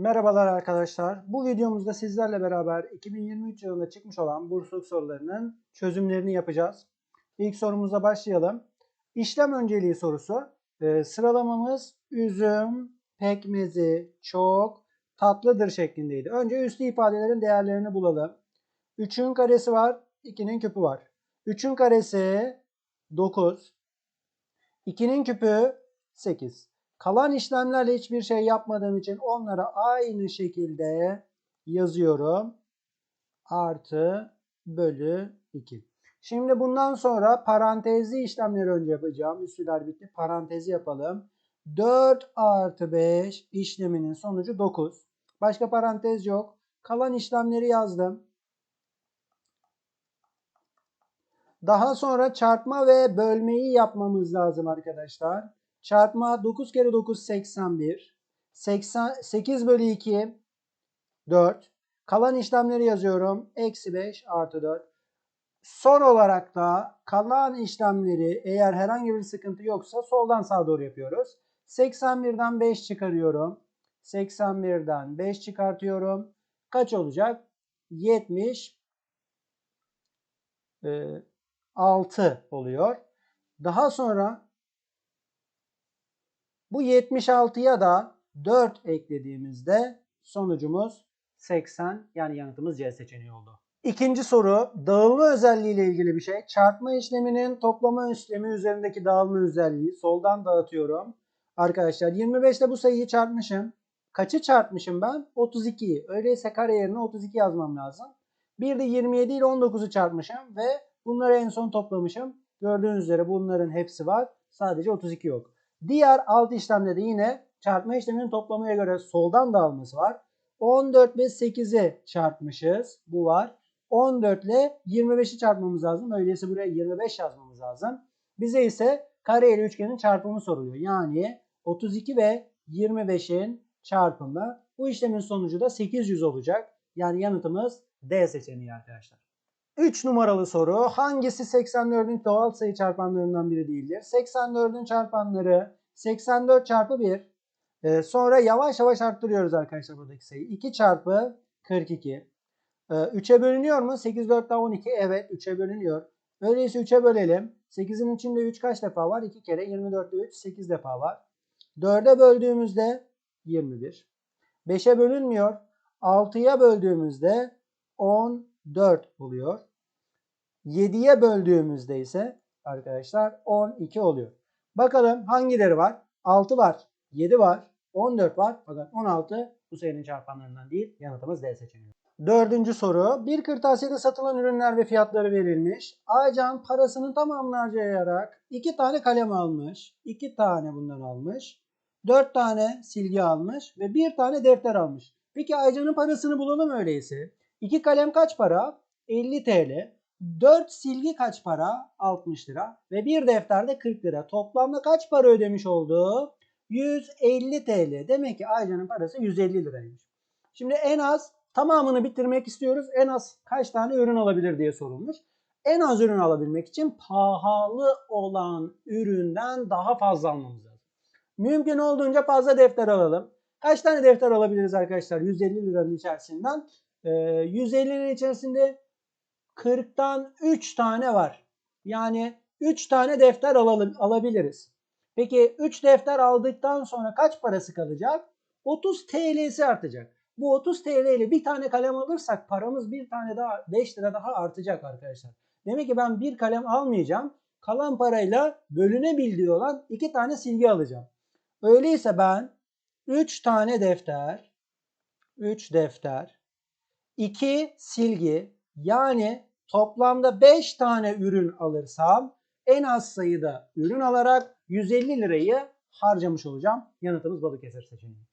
Merhabalar arkadaşlar. Bu videomuzda sizlerle beraber 2023 yılında çıkmış olan bursluluk sorularının çözümlerini yapacağız. İlk sorumuza başlayalım. İşlem önceliği sorusu. Ee, sıralamamız üzüm, pekmezi, çok, tatlıdır şeklindeydi. Önce üslü ifadelerin değerlerini bulalım. 3'ün karesi var, 2'nin küpü var. 3'ün karesi 9, 2'nin küpü 8. Kalan işlemlerle hiçbir şey yapmadığım için onlara aynı şekilde yazıyorum. Artı bölü 2. Şimdi bundan sonra parantezli işlemleri önce yapacağım. Üstüler bitti. Parantezi yapalım. 4 artı 5 işleminin sonucu 9. Başka parantez yok. Kalan işlemleri yazdım. Daha sonra çarpma ve bölmeyi yapmamız lazım arkadaşlar. Çarpma 9 kere 9 81. 80, 8 bölü 2 4. Kalan işlemleri yazıyorum. Eksi 5 artı 4. Son olarak da kalan işlemleri eğer herhangi bir sıkıntı yoksa soldan sağa doğru yapıyoruz. 81'den 5 çıkarıyorum. 81'den 5 çıkartıyorum. Kaç olacak? 70 e, 6 oluyor. Daha sonra bu 76'ya da 4 eklediğimizde sonucumuz 80 yani yanıtımız C seçeneği oldu. İkinci soru dağılma özelliği ile ilgili bir şey. Çarpma işleminin toplama işlemi üzerindeki dağılma özelliği. Soldan dağıtıyorum. Arkadaşlar 25 ile bu sayıyı çarpmışım. Kaçı çarpmışım ben? 32'yi. Öyleyse kare yerine 32 yazmam lazım. Bir de 27 ile 19'u çarpmışım ve bunları en son toplamışım. Gördüğünüz üzere bunların hepsi var. Sadece 32 yok. Diğer alt işlemde de yine çarpma işleminin toplamaya göre soldan dağılması var. 14 ve 8'i çarpmışız. Bu var. 14 ile 25'i çarpmamız lazım. Öyleyse buraya 25 yazmamız lazım. Bize ise kare ile üçgenin çarpımı soruluyor. Yani 32 ve 25'in çarpımı. Bu işlemin sonucu da 800 olacak. Yani yanıtımız D seçeneği arkadaşlar. 3 numaralı soru. Hangisi 84'ün doğal sayı çarpanlarından biri değildir? 84'ün çarpanları 84 çarpı 1. Ee, sonra yavaş yavaş arttırıyoruz arkadaşlar buradaki sayıyı. 2 çarpı 42. Ee, 3'e bölünüyor mu? 8, 4 daha 12. Evet 3'e bölünüyor. Öyleyse 3'e bölelim. 8'in içinde 3 kaç defa var? 2 kere. 24'te 3 8 defa var. 4'e böldüğümüzde 21. 5'e bölünmüyor. 6'ya böldüğümüzde 14 oluyor. 7'ye böldüğümüzde ise arkadaşlar 12 oluyor. Bakalım hangileri var? 6 var, 7 var, 14 var fakat 16 bu sayının çarpanlarından değil. Yanıtımız D seçeneği. Dördüncü soru. Bir kırtasiyede satılan ürünler ve fiyatları verilmiş. Aycan parasını tamamını harcayarak iki tane kalem almış. iki tane bundan almış. Dört tane silgi almış ve bir tane defter almış. Peki Aycan'ın parasını bulalım öyleyse. İki kalem kaç para? 50 TL. 4 silgi kaç para? 60 lira. Ve bir defterde 40 lira. Toplamda kaç para ödemiş oldu? 150 TL. Demek ki Aycan'ın parası 150 liraymış. Şimdi en az tamamını bitirmek istiyoruz. En az kaç tane ürün alabilir diye sorulmuş. En az ürün alabilmek için pahalı olan üründen daha fazla almamız lazım. Mümkün olduğunca fazla defter alalım. Kaç tane defter alabiliriz arkadaşlar 150 liranın içerisinden? Ee, 150'nin içerisinde 40'tan 3 tane var. Yani 3 tane defter alalım, alabiliriz. Peki 3 defter aldıktan sonra kaç parası kalacak? 30 TL'si artacak. Bu 30 TL ile bir tane kalem alırsak paramız bir tane daha 5 lira daha artacak arkadaşlar. Demek ki ben bir kalem almayacağım. Kalan parayla bölünebildiği olan 2 tane silgi alacağım. Öyleyse ben 3 tane defter, 3 defter, 2 silgi yani toplamda 5 tane ürün alırsam en az sayıda ürün alarak 150 lirayı harcamış olacağım. Yanıtımız Balıkesir seçeneği.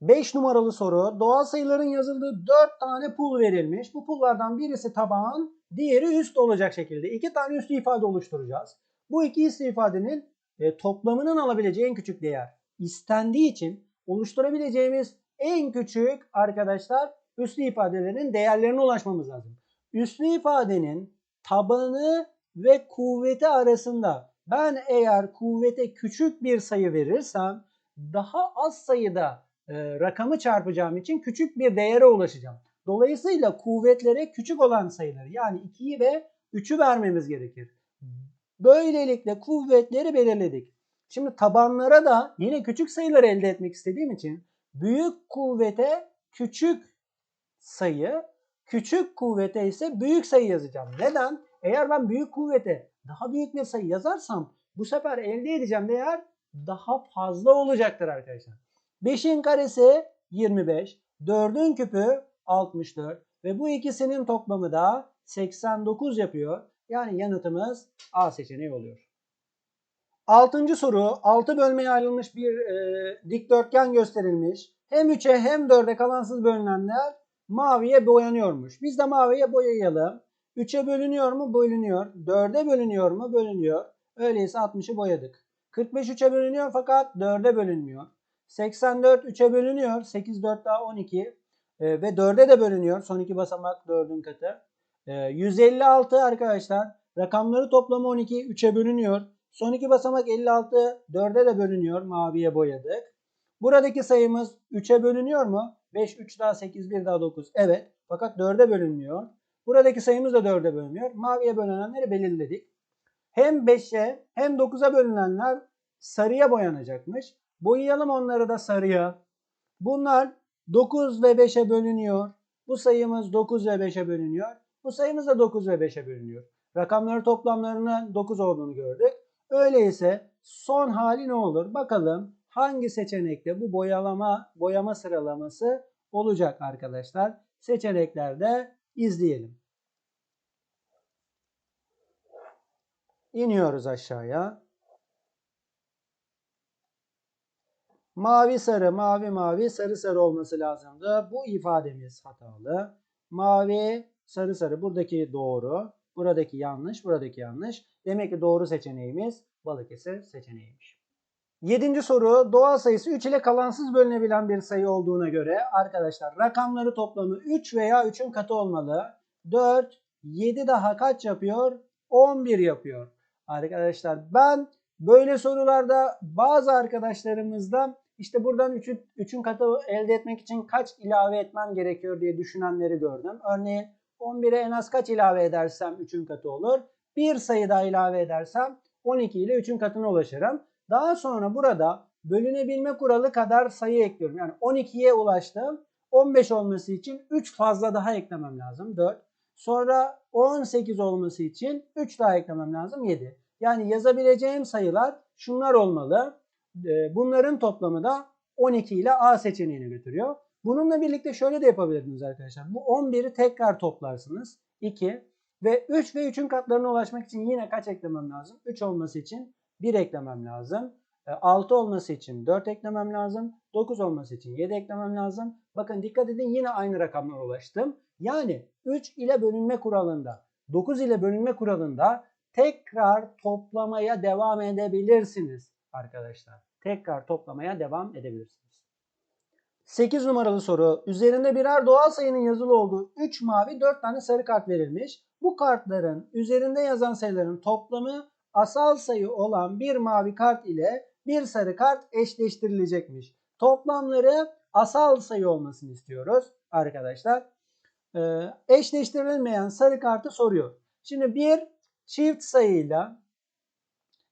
5 numaralı soru. Doğal sayıların yazıldığı 4 tane pul verilmiş. Bu pullardan birisi taban, diğeri üst olacak şekilde. 2 tane üstü ifade oluşturacağız. Bu iki üstü ifadenin e, toplamının alabileceği en küçük değer istendiği için oluşturabileceğimiz en küçük arkadaşlar üslü ifadelerin değerlerine ulaşmamız lazım. Üslü ifadenin tabanı ve kuvveti arasında ben eğer kuvvete küçük bir sayı verirsem daha az sayıda e, rakamı çarpacağım için küçük bir değere ulaşacağım. Dolayısıyla kuvvetlere küçük olan sayıları yani 2'yi ve 3'ü vermemiz gerekir. Böylelikle kuvvetleri belirledik. Şimdi tabanlara da yine küçük sayıları elde etmek istediğim için büyük kuvvete küçük sayı, küçük kuvvete ise büyük sayı yazacağım. Neden? Eğer ben büyük kuvvete daha büyük bir sayı yazarsam bu sefer elde edeceğim değer daha fazla olacaktır arkadaşlar. 5'in karesi 25, 4'ün küpü 64 ve bu ikisinin toplamı da 89 yapıyor. Yani yanıtımız A seçeneği oluyor. Altıncı soru 6 bölmeye ayrılmış bir e, dikdörtgen gösterilmiş. Hem 3'e hem 4'e kalansız bölünenler maviye boyanıyormuş. Biz de maviye boyayalım. 3'e bölünüyor mu? Bölünüyor. 4'e bölünüyor mu? Bölünüyor. Öyleyse 60'ı boyadık. 45 3'e bölünüyor fakat 4'e bölünmüyor. 84 3'e bölünüyor. 8 4 daha 12 e, ve 4'e de bölünüyor. Son iki basamak 4'ün katı. E, 156 arkadaşlar. Rakamları toplamı 12 3'e bölünüyor. Son iki basamak 56 4'e de bölünüyor. Maviye boyadık. Buradaki sayımız 3'e bölünüyor mu? 5 3 daha 8 1 daha 9. Evet. Fakat 4'e bölünmüyor. Buradaki sayımız da 4'e bölünüyor. Maviye bölünenleri belirledik. Hem 5'e hem 9'a bölünenler sarıya boyanacakmış. Boyayalım onları da sarıya. Bunlar 9 ve 5'e bölünüyor. Bu sayımız 9 ve 5'e bölünüyor. Bu sayımız da 9 ve 5'e bölünüyor. Rakamları toplamlarının 9 olduğunu gördük. Öyleyse son hali ne olur? Bakalım hangi seçenekte bu boyalama boyama sıralaması olacak arkadaşlar. Seçeneklerde izleyelim. İniyoruz aşağıya. Mavi sarı, mavi mavi, sarı sarı olması lazımdı. Bu ifademiz hatalı. Mavi, sarı sarı. Buradaki doğru. Buradaki yanlış, buradaki yanlış. Demek ki doğru seçeneğimiz Balıkesir seçeneğiymiş. Yedinci soru doğal sayısı 3 ile kalansız bölünebilen bir sayı olduğuna göre arkadaşlar rakamları toplamı 3 veya 3'ün katı olmalı. 4, 7 daha kaç yapıyor? 11 yapıyor. Arkadaşlar ben böyle sorularda bazı arkadaşlarımızda işte buradan 3'ün 3'ün katı elde etmek için kaç ilave etmem gerekiyor diye düşünenleri gördüm. Örneğin 11'e en az kaç ilave edersem 3'ün katı olur. Bir sayı daha ilave edersem 12 ile 3'ün katına ulaşırım. Daha sonra burada bölünebilme kuralı kadar sayı ekliyorum. Yani 12'ye ulaştım. 15 olması için 3 fazla daha eklemem lazım. 4. Sonra 18 olması için 3 daha eklemem lazım. 7. Yani yazabileceğim sayılar şunlar olmalı. Ee, bunların toplamı da 12 ile A seçeneğine götürüyor. Bununla birlikte şöyle de yapabilirsiniz arkadaşlar. Bu 11'i tekrar toplarsınız. 2 ve 3 ve 3'ün katlarına ulaşmak için yine kaç eklemem lazım? 3 olması için 1 eklemem lazım. 6 e, olması için 4 eklemem lazım. 9 olması için 7 eklemem lazım. Bakın dikkat edin yine aynı rakamlara ulaştım. Yani 3 ile bölünme kuralında 9 ile bölünme kuralında tekrar toplamaya devam edebilirsiniz arkadaşlar. Tekrar toplamaya devam edebilirsiniz. 8 numaralı soru. Üzerinde birer doğal sayının yazılı olduğu 3 mavi 4 tane sarı kart verilmiş. Bu kartların üzerinde yazan sayıların toplamı asal sayı olan bir mavi kart ile bir sarı kart eşleştirilecekmiş. Toplamları asal sayı olmasını istiyoruz arkadaşlar. Ee, eşleştirilmeyen sarı kartı soruyor. Şimdi bir çift sayıyla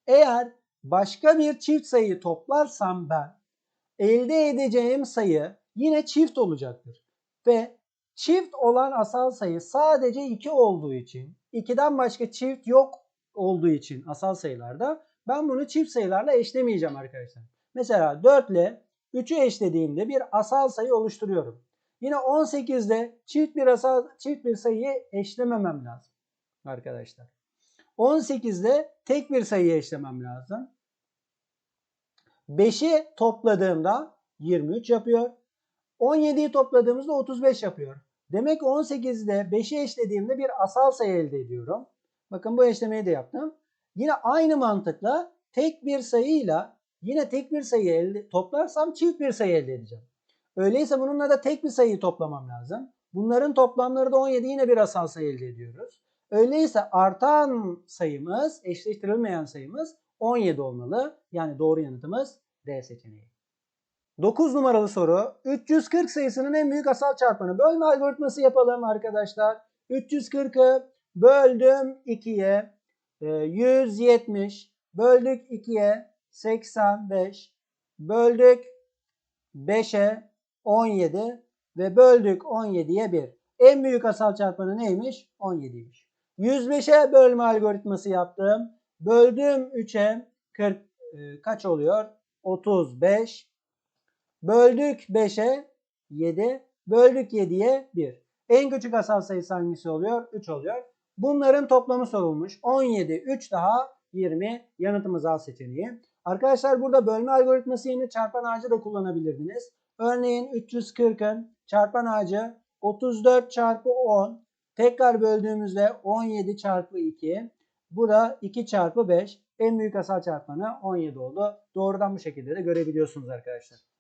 eğer başka bir çift sayıyı toplarsam ben elde edeceğim sayı yine çift olacaktır. Ve çift olan asal sayı sadece 2 olduğu için 2'den başka çift yok olduğu için asal sayılarda ben bunu çift sayılarla eşlemeyeceğim arkadaşlar. Mesela 4 ile 3'ü eşlediğimde bir asal sayı oluşturuyorum. Yine 18'de çift bir asal çift bir sayıyı eşlememem lazım arkadaşlar. 18'de tek bir sayıyı eşlemem lazım. 5'i topladığımda 23 yapıyor. 17'yi topladığımızda 35 yapıyor. Demek ki 18'de 5'i eşlediğimde bir asal sayı elde ediyorum. Bakın bu eşlemeyi de yaptım. Yine aynı mantıkla tek bir sayıyla yine tek bir sayı elde, toplarsam çift bir sayı elde edeceğim. Öyleyse bununla da tek bir sayıyı toplamam lazım. Bunların toplamları da 17 yine bir asal sayı elde ediyoruz. Öyleyse artan sayımız, eşleştirilmeyen sayımız 17 olmalı. Yani doğru yanıtımız D seçeneği. 9 numaralı soru. 340 sayısının en büyük asal çarpanı. Bölme algoritması yapalım arkadaşlar. 340'ı böldüm 2'ye. 170. Böldük 2'ye. 85. Böldük 5'e. 17. Ve böldük 17'ye 1. En büyük asal çarpanı neymiş? 17'ymiş. 105'e bölme algoritması yaptım. Böldüm 3'e 40 e, kaç oluyor? 35. Böldük 5'e 7. Böldük 7'ye 1. En küçük asal sayısı hangisi oluyor? 3 oluyor. Bunların toplamı sorulmuş. 17, 3 daha 20 yanıtımız A seçeneği. Arkadaşlar burada bölme algoritması yerine çarpan ağacı da kullanabilirdiniz. Örneğin 340'ın çarpan ağacı 34 çarpı 10. Tekrar böldüğümüzde 17 çarpı 2. Bu da 2 çarpı 5. En büyük asal çarpanı 17 oldu. Doğrudan bu şekilde de görebiliyorsunuz arkadaşlar.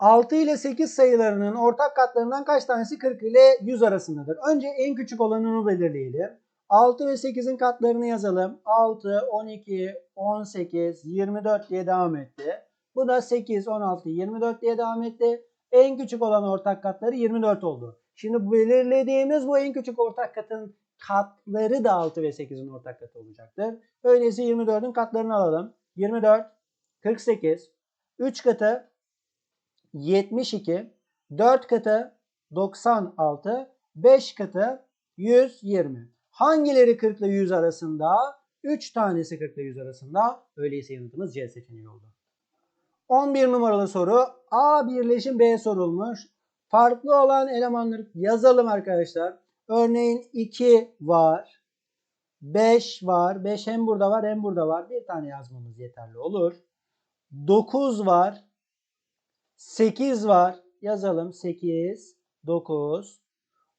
6 ile 8 sayılarının ortak katlarından kaç tanesi 40 ile 100 arasındadır? Önce en küçük olanını belirleyelim. 6 ve 8'in katlarını yazalım. 6, 12, 18, 24 diye devam etti. Bu da 8, 16, 24 diye devam etti. En küçük olan ortak katları 24 oldu. Şimdi bu belirlediğimiz bu en küçük ortak katın katları da 6 ve 8'in ortak katı olacaktır. Öyleyse 24'ün katlarını alalım. 24, 48, 3 katı 72, 4 katı 96, 5 katı 120. Hangileri 40 ile 100 arasında? 3 tanesi 40 ile 100 arasında. Öyleyse yanıtımız C seçeneği oldu. 11 numaralı soru A birleşim B sorulmuş. Farklı olan elemanları yazalım arkadaşlar. Örneğin 2 var. 5 var. 5 hem burada var hem burada var. Bir tane yazmamız yeterli olur. 9 var. 8 var. Yazalım. 8, 9.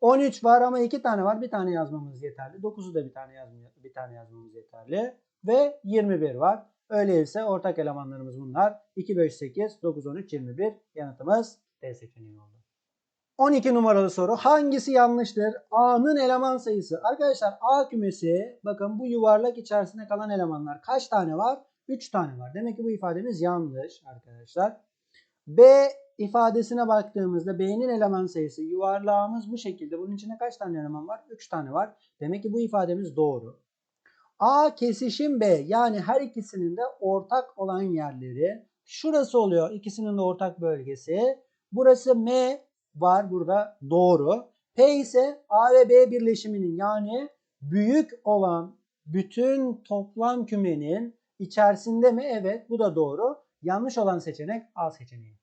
13 var ama 2 tane var. Bir tane yazmamız yeterli. 9'u da bir tane yazmamız, bir tane yazmamız yeterli. Ve 21 var. Öyleyse ortak elemanlarımız bunlar. 2, 5, 8, 9, 13, 21. Yanıtımız D seçeneği oldu. 12 numaralı soru. Hangisi yanlıştır? A'nın eleman sayısı. Arkadaşlar A kümesi bakın bu yuvarlak içerisinde kalan elemanlar kaç tane var? 3 tane var. Demek ki bu ifademiz yanlış arkadaşlar. B ifadesine baktığımızda B'nin eleman sayısı yuvarlağımız bu şekilde. Bunun içinde kaç tane eleman var? 3 tane var. Demek ki bu ifademiz doğru. A kesişim B yani her ikisinin de ortak olan yerleri şurası oluyor. İkisinin de ortak bölgesi. Burası M var burada doğru. P ise A ve B birleşiminin yani büyük olan bütün toplam kümenin içerisinde mi? Evet bu da doğru. Yanlış olan seçenek A seçeneği.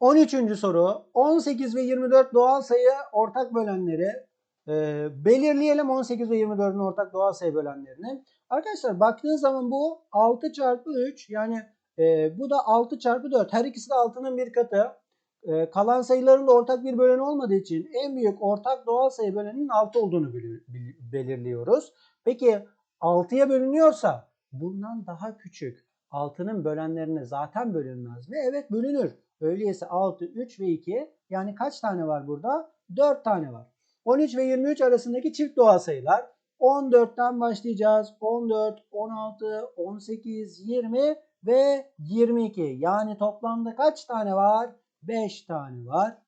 13. soru 18 ve 24 doğal sayı ortak bölenleri e, belirleyelim 18 ve 24'ün ortak doğal sayı bölenlerini. Arkadaşlar baktığınız zaman bu 6 çarpı 3 yani e, bu da 6 çarpı 4 her ikisi de 6'nın bir katı. E, kalan sayıların da ortak bir böleni olmadığı için en büyük ortak doğal sayı böleninin 6 olduğunu belirliyoruz. Peki 6'ya bölünüyorsa bundan daha küçük 6'nın bölenlerine zaten bölünmez mi? Evet bölünür. Öyleyse 6, 3 ve 2 yani kaç tane var burada? 4 tane var. 13 ve 23 arasındaki çift doğal sayılar. 14'ten başlayacağız. 14, 16, 18, 20 ve 22. Yani toplamda kaç tane var? 5 tane var.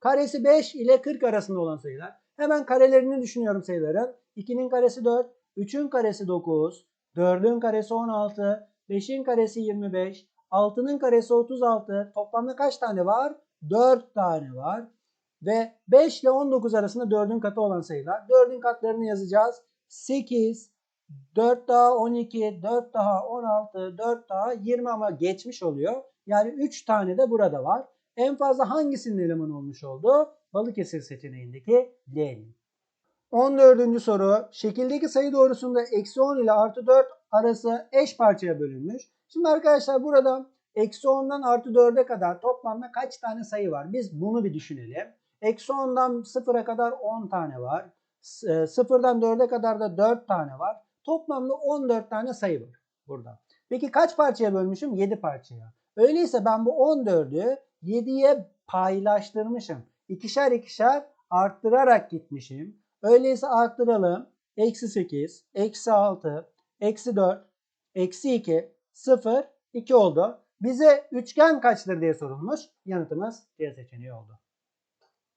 Karesi 5 ile 40 arasında olan sayılar. Hemen karelerini düşünüyorum sayıların. 2'nin karesi 4, 3'ün karesi 9, 4'ün karesi 16, 5'in karesi 25, 6'nın karesi 36. Toplamda kaç tane var? 4 tane var. Ve 5 ile 19 arasında 4'ün katı olan sayılar. 4'ün katlarını yazacağız. 8, 4 daha 12, 4 daha 16, 4 daha 20 ama geçmiş oluyor. Yani 3 tane de burada var. En fazla hangisinin elemanı olmuş oldu? Balıkesir seçeneğindeki D'nin. 14. soru. Şekildeki sayı doğrusunda eksi 10 ile artı 4 arası eş parçaya bölünmüş. Şimdi arkadaşlar burada eksi 10'dan artı 4'e kadar toplamda kaç tane sayı var? Biz bunu bir düşünelim. Eksi 10'dan 0'a kadar 10 tane var. 0'dan 4'e kadar da 4 tane var. Toplamda 14 tane sayı var burada. Peki kaç parçaya bölmüşüm? 7 parçaya. Öyleyse ben bu 14'ü 7'ye paylaştırmışım. İkişer ikişer arttırarak gitmişim. Öyleyse arttıralım. Eksi 8, eksi 6, eksi 4, eksi 2, 0, 2 oldu. Bize üçgen kaçtır diye sorulmuş. Yanıtımız C seçeneği oldu.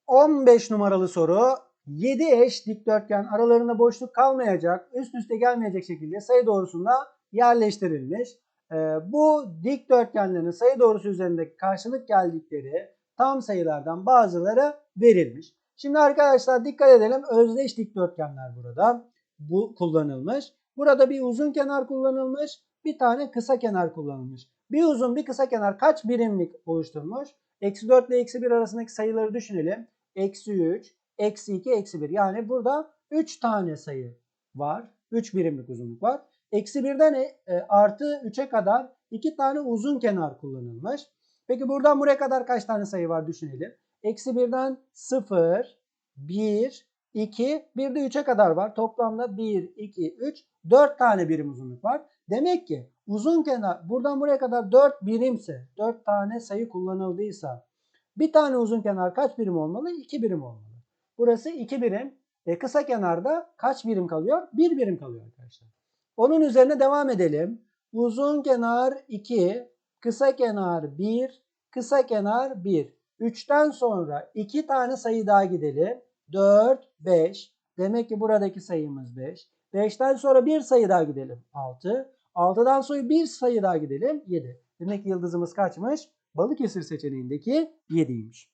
15 numaralı soru. 7 eş dikdörtgen aralarında boşluk kalmayacak, üst üste gelmeyecek şekilde sayı doğrusunda yerleştirilmiş. Ee, bu dikdörtgenlerin sayı doğrusu üzerindeki karşılık geldikleri tam sayılardan bazıları verilmiş. Şimdi arkadaşlar dikkat edelim. Özdeş dikdörtgenler burada. Bu kullanılmış. Burada bir uzun kenar kullanılmış. Bir tane kısa kenar kullanılmış. Bir uzun bir kısa kenar kaç birimlik oluşturmuş? Eksi 4 ile eksi 1 arasındaki sayıları düşünelim. Eksi 3, eksi 2, eksi 1. Yani burada 3 tane sayı var. 3 birimlik uzunluk var. Eksi 1'den e, artı 3'e kadar 2 tane uzun kenar kullanılmış. Peki buradan buraya kadar kaç tane sayı var düşünelim. Eksi 1'den 0, 1, 2, bir de 3'e kadar var. Toplamda 1, 2, 3, 4 tane birim uzunluk var. Demek ki uzun kenar buradan buraya kadar 4 birimse, 4 tane sayı kullanıldıysa bir tane uzun kenar kaç birim olmalı? 2 birim olmalı. Burası 2 birim. E kısa kenarda kaç birim kalıyor? 1 birim kalıyor arkadaşlar. Onun üzerine devam edelim. Uzun kenar 2, kısa kenar 1, kısa kenar 1. 3'ten sonra 2 tane sayı daha gidelim. 4, 5. Demek ki buradaki sayımız 5. 5'ten sonra bir sayı daha gidelim. 6. 6'dan sonra bir sayı daha gidelim. 7. Demek ki yıldızımız kaçmış? Balıkesir seçeneğindeki 7'ymiş.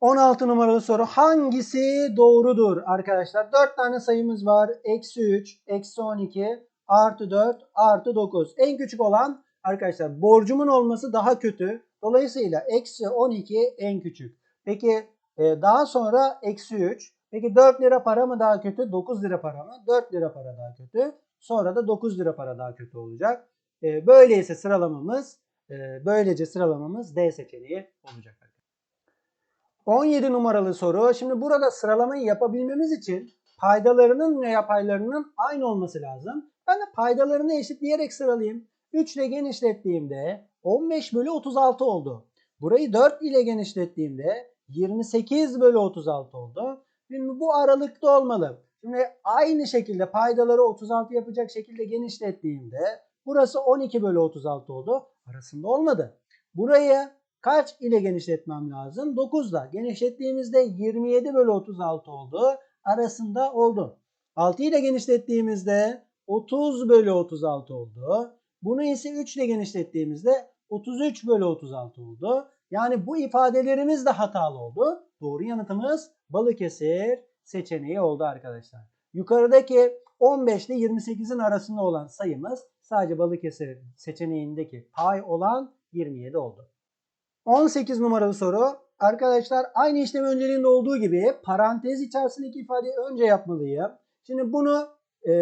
16 numaralı soru hangisi doğrudur arkadaşlar? 4 tane sayımız var. Eksi 3, eksi 12, artı 4, artı 9. En küçük olan arkadaşlar borcumun olması daha kötü. Dolayısıyla eksi 12 en küçük. Peki e, daha sonra eksi 3. Peki 4 lira para mı daha kötü? 9 lira para mı? 4 lira para daha kötü. Sonra da 9 lira para daha kötü olacak. E, böyleyse sıralamamız e, böylece sıralamamız D seçeneği olacak. 17 numaralı soru. Şimdi burada sıralamayı yapabilmemiz için paydalarının veya paylarının aynı olması lazım. Ben de paydalarını eşitleyerek sıralayayım. 3 ile genişlettiğimde 15 bölü 36 oldu. Burayı 4 ile genişlettiğimde 28 bölü 36 oldu. Şimdi bu aralıkta olmalı. Şimdi aynı şekilde paydaları 36 yapacak şekilde genişlettiğimde burası 12 bölü 36 oldu. Arasında olmadı. Burayı kaç ile genişletmem lazım? 9 ile. Genişlettiğimizde 27 bölü 36 oldu. Arasında oldu. 6 ile genişlettiğimizde 30 bölü 36 oldu. Bunu ise 3 ile genişlettiğimizde 33 bölü 36 oldu. Yani bu ifadelerimiz de hatalı oldu. Doğru yanıtımız Balıkesir seçeneği oldu arkadaşlar. Yukarıdaki 15 ile 28'in arasında olan sayımız sadece Balıkesir seçeneğindeki pay olan 27 oldu. 18 numaralı soru. Arkadaşlar aynı işlem önceliğinde olduğu gibi parantez içerisindeki ifadeyi önce yapmalıyım. Şimdi bunu e,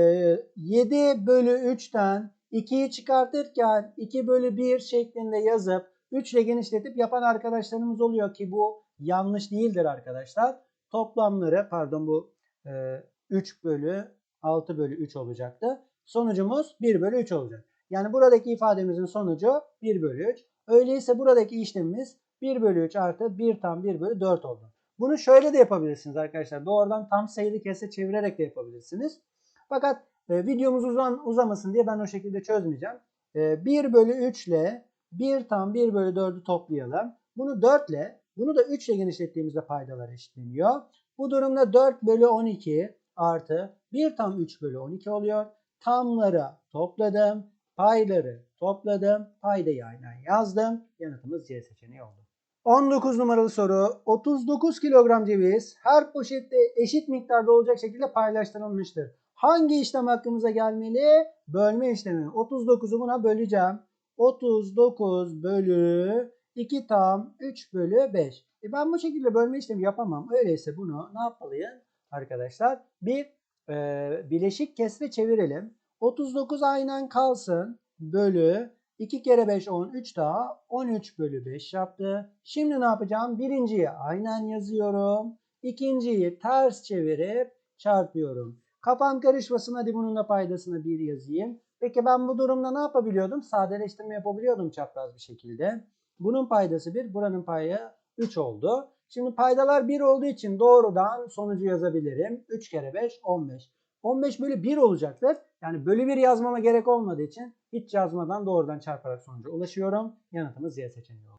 7 bölü 3'ten 2'yi çıkartırken 2 bölü 1 şeklinde yazıp 3 ile genişletip yapan arkadaşlarımız oluyor ki bu yanlış değildir arkadaşlar. Toplamları pardon bu e, 3 bölü 6 bölü 3 olacaktı. Sonucumuz 1 bölü 3 olacak. Yani buradaki ifademizin sonucu 1 bölü 3. Öyleyse buradaki işlemimiz 1 bölü 3 artı 1 tam 1 bölü 4 oldu. Bunu şöyle de yapabilirsiniz arkadaşlar. Doğrudan tam sayılı kese çevirerek de yapabilirsiniz. Fakat e, videomuz uzan, uzamasın diye ben o şekilde çözmeyeceğim. E, 1 bölü 3 ile 1 tam 1 bölü 4'ü toplayalım. Bunu 4 ile bunu da 3 ile genişlettiğimizde paydalar eşitleniyor. Bu durumda 4 bölü 12 artı 1 tam 3 bölü 12 oluyor. Tamları topladım. Payları topladım. Paydayı aynen yazdım. Yanıtımız C seçeneği oldu. 19 numaralı soru. 39 kilogram ceviz her poşette eşit miktarda olacak şekilde paylaştırılmıştır. Hangi işlem hakkımıza gelmeli? Bölme işlemi. 39'u buna böleceğim. 39 bölü 2 tam 3 bölü 5. E ben bu şekilde bölme işlemi yapamam. Öyleyse bunu ne yapmalıyım arkadaşlar? Bir e, bileşik kesre çevirelim. 39 aynen kalsın. Bölü 2 kere 5 10 3 daha 13 bölü 5 yaptı. Şimdi ne yapacağım? Birinciyi aynen yazıyorum. İkinciyi ters çevirip çarpıyorum. Kafam karışmasın hadi bunun da paydasına 1 yazayım. Peki ben bu durumda ne yapabiliyordum? Sadeleştirme yapabiliyordum çapraz bir şekilde. Bunun paydası 1, buranın payı 3 oldu. Şimdi paydalar 1 olduğu için doğrudan sonucu yazabilirim. 3 kere 5 15. 15 bölü 1 olacaktır. Yani bölü 1 yazmama gerek olmadığı için hiç yazmadan doğrudan çarparak sonuca ulaşıyorum. Yanıtımız Y seçeneği oldu.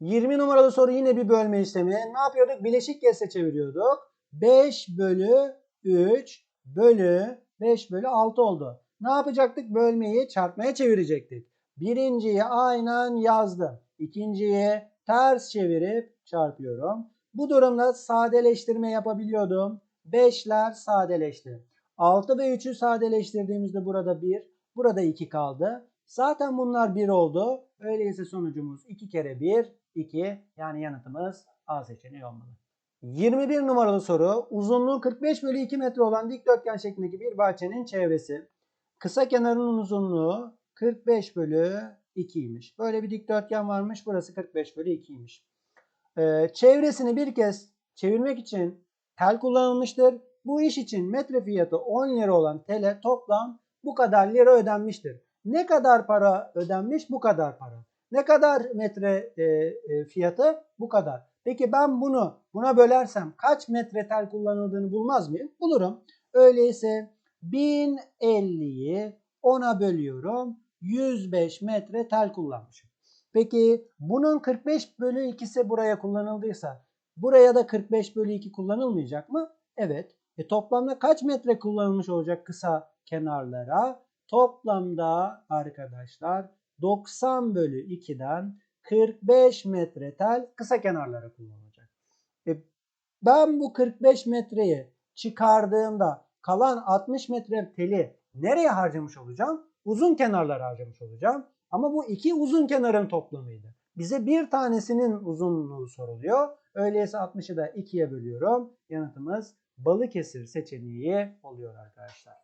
20 numaralı soru yine bir bölme işlemi. Ne yapıyorduk? Bileşik kese çeviriyorduk. 5 bölü 3 bölü 5 bölü 6 oldu. Ne yapacaktık? Bölmeyi çarpmaya çevirecektik. Birinciyi aynen yazdım. İkinciyi ters çevirip çarpıyorum. Bu durumda sadeleştirme yapabiliyordum. 5'ler sadeleşti. 6 ve 3'ü sadeleştirdiğimizde burada 1, burada 2 kaldı. Zaten bunlar 1 oldu. Öyleyse sonucumuz 2 kere 1, 2. Yani yanıtımız A seçeneği olmalı. 21 numaralı soru. Uzunluğu 45 bölü 2 metre olan dikdörtgen şeklindeki bir bahçenin çevresi. Kısa kenarının uzunluğu 45 bölü 2'ymiş. Böyle bir dikdörtgen varmış. Burası 45 bölü 2'ymiş. Ee, çevresini bir kez çevirmek için tel kullanılmıştır. Bu iş için metre fiyatı 10 lira olan tele toplam bu kadar lira ödenmiştir. Ne kadar para ödenmiş? Bu kadar para. Ne kadar metre e, e, fiyatı? Bu kadar. Peki ben bunu buna bölersem kaç metre tel kullanıldığını bulmaz mıyım? Bulurum. Öyleyse 1050'yi 10'a bölüyorum. 105 metre tel kullanmışım. Peki bunun 45 bölü 2'si buraya kullanıldıysa buraya da 45 bölü 2 kullanılmayacak mı? Evet. E toplamda kaç metre kullanılmış olacak kısa kenarlara? Toplamda arkadaşlar 90 bölü 2'den 45 metre tel kısa kenarlara kullanılacak. E ben bu 45 metreyi çıkardığımda kalan 60 metre teli nereye harcamış olacağım? Uzun kenarlara harcamış olacağım. Ama bu iki uzun kenarın toplamıydı. Bize bir tanesinin uzunluğu soruluyor. Öyleyse 60'ı da 2'ye bölüyorum. Yanıtımız Balıkesir seçeneği oluyor arkadaşlar.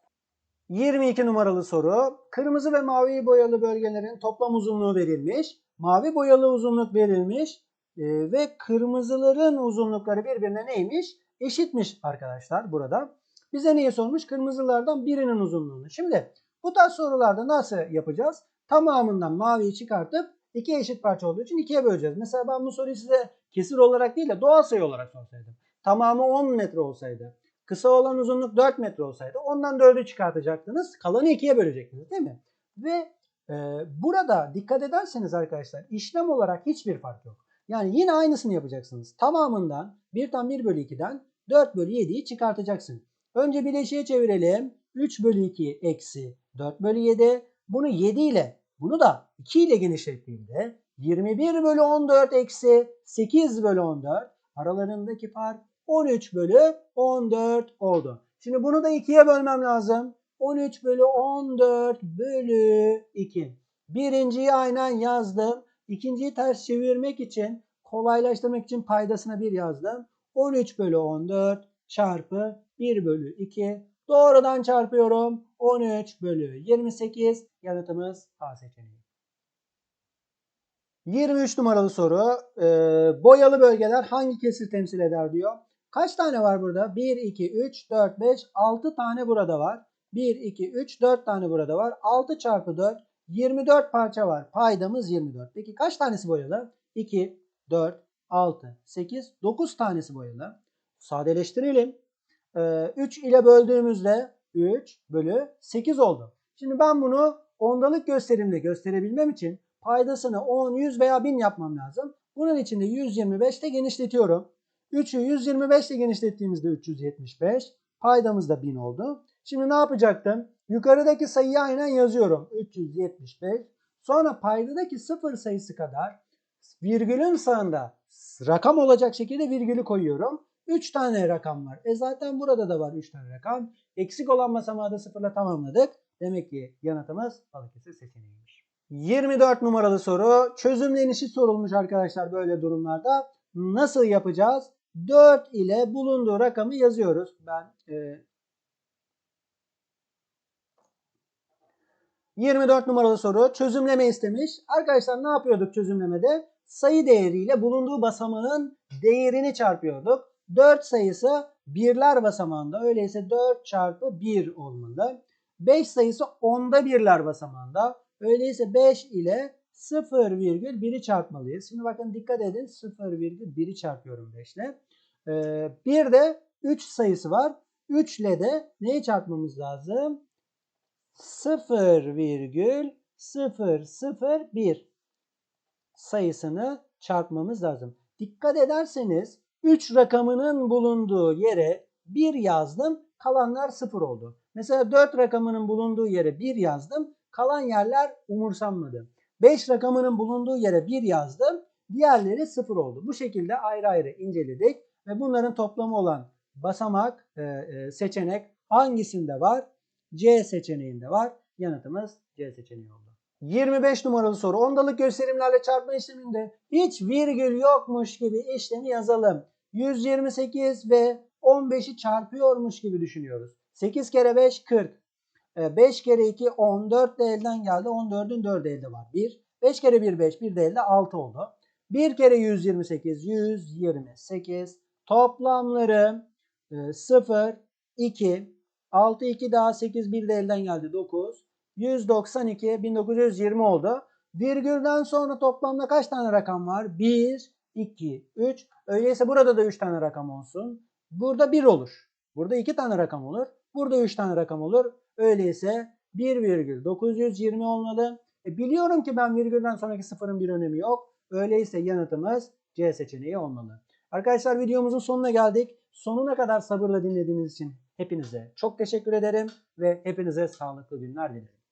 22 numaralı soru. Kırmızı ve mavi boyalı bölgelerin toplam uzunluğu verilmiş. Mavi boyalı uzunluk verilmiş. E, ve kırmızıların uzunlukları birbirine neymiş? Eşitmiş arkadaşlar burada. Bize neyi sormuş? Kırmızılardan birinin uzunluğunu. Şimdi bu tarz sorularda nasıl yapacağız? Tamamından maviyi çıkartıp iki eşit parça olduğu için ikiye böleceğiz. Mesela ben bu soruyu size kesir olarak değil de doğal sayı olarak sorsaydım. Tamamı 10 metre olsaydı. Kısa olan uzunluk 4 metre olsaydı ondan 4'ü çıkartacaktınız. Kalanı ikiye bölecektiniz değil mi? Ve e, burada dikkat ederseniz arkadaşlar işlem olarak hiçbir fark yok. Yani yine aynısını yapacaksınız. Tamamından 1 tam 1 bölü 2'den 4 bölü 7'yi çıkartacaksın. Önce bileşiğe çevirelim. 3 bölü 2 eksi 4 bölü 7. Bunu 7 ile bunu da 2 ile genişlettiğimde 21 bölü 14 eksi 8 bölü 14 aralarındaki fark 13 bölü 14 oldu. Şimdi bunu da 2'ye bölmem lazım. 13 bölü 14 bölü 2. Birinciyi aynen yazdım. İkinciyi ters çevirmek için kolaylaştırmak için paydasına 1 yazdım. 13 bölü 14 çarpı 1 bölü 2. Doğrudan çarpıyorum. 13 bölü 28 yanıtımız A seçeneği. 23 numaralı soru. Ee, boyalı bölgeler hangi kesir temsil eder diyor. Kaç tane var burada? 1, 2, 3, 4, 5, 6 tane burada var. 1, 2, 3, 4 tane burada var. 6 çarpı 4, 24 parça var. Paydamız 24. Peki kaç tanesi boyalı? 2, 4, 6, 8, 9 tanesi boyalı. Sadeleştirelim. Ee, 3 ile böldüğümüzde 3 bölü 8 oldu. Şimdi ben bunu ondalık gösterimle gösterebilmem için paydasını 10, 100 veya 1000 yapmam lazım. Bunun için de 125 ile genişletiyorum. 3'ü 125 ile genişlettiğimizde 375. Paydamız da 1000 oldu. Şimdi ne yapacaktım? Yukarıdaki sayıyı aynen yazıyorum. 375. Sonra paydadaki sıfır sayısı kadar virgülün sağında rakam olacak şekilde virgülü koyuyorum. 3 tane rakam var. E zaten burada da var 3 tane rakam. Eksik olan basamağı da sıfırla tamamladık. Demek ki yanıtımız Balıkesir seçeneğiymiş. 24 numaralı soru. Çözümlenişi sorulmuş arkadaşlar böyle durumlarda. Nasıl yapacağız? 4 ile bulunduğu rakamı yazıyoruz. Ben e, 24 numaralı soru çözümleme istemiş. Arkadaşlar ne yapıyorduk çözümlemede? Sayı değeriyle bulunduğu basamağın değerini çarpıyorduk. 4 sayısı birler basamağında. Öyleyse 4 çarpı 1 olmalı. 5 sayısı onda birler basamağında. Öyleyse 5 ile 0,1'i çarpmalıyız. Şimdi bakın dikkat edin 0,1'i çarpıyorum 5 ile. Ee, bir de 3 sayısı var. 3 ile de neyi çarpmamız lazım? 0,001 sayısını çarpmamız lazım. Dikkat ederseniz 3 rakamının bulunduğu yere 1 yazdım. Kalanlar 0 oldu. Mesela 4 rakamının bulunduğu yere 1 yazdım. Kalan yerler umursanmadı. 5 rakamının bulunduğu yere 1 yazdım. Diğerleri 0 oldu. Bu şekilde ayrı ayrı inceledik ve bunların toplamı olan basamak e, e, seçenek hangisinde var? C seçeneğinde var. Yanıtımız C seçeneği oldu. 25 numaralı soru. Ondalık gösterimlerle çarpma işleminde hiç virgül yokmuş gibi işlemi yazalım. 128 ve 15'i çarpıyormuş gibi düşünüyoruz. 8 kere 5 40. 5 kere 2 10. 4 de elden geldi. 14'ün 4'ü elde var. 1. 5 kere 1 5. 1 de elde 6 oldu. 1 kere 128 128. Toplamları 0 2 6 2 daha 8 1 de elden geldi 9. 192 1920 oldu. Virgülden sonra toplamda kaç tane rakam var? 1 2 3. Öyleyse burada da 3 tane rakam olsun. Burada 1 olur. Burada 2 tane rakam olur. Burada 3 tane rakam olur. Öyleyse 1,920 olmalı. E biliyorum ki ben virgülden sonraki sıfırın bir önemi yok. Öyleyse yanıtımız C seçeneği olmalı. Arkadaşlar videomuzun sonuna geldik. Sonuna kadar sabırla dinlediğiniz için hepinize çok teşekkür ederim ve hepinize sağlıklı günler dilerim.